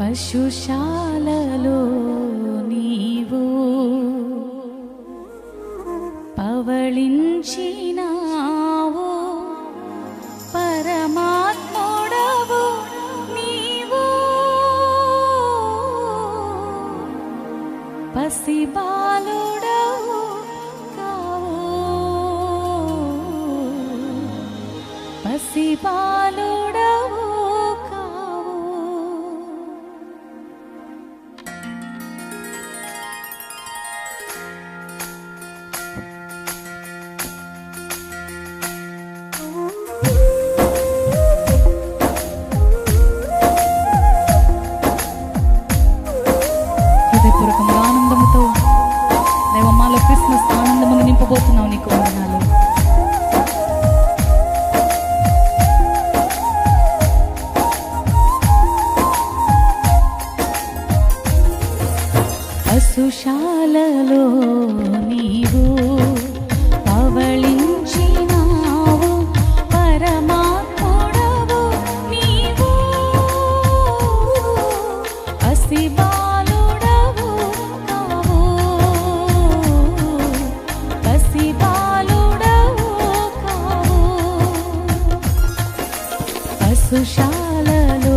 పశుశాలలో నీవు పవళించినావు. పరమాత్ముడవు నీవు. పసిబాలుడవు కావు. సుశాలలో నీవు పవళించినావు పరమాత్ముడవు నీవు. అసిబాలుడవు కావు అసిబాలుడవు కావు. అసుశాలలో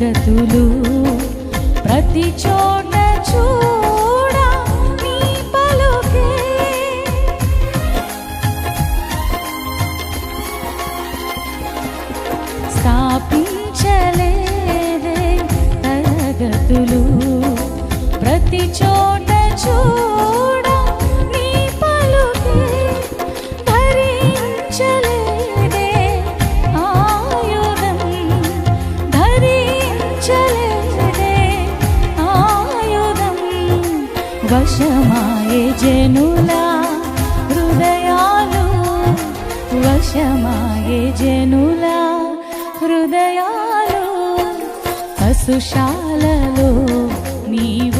జగతులు ప్రతి చోట వశమాయే జనుల హృదయాలు వశమాయే జనుల హృదయాలు పశుశాలలో నీవు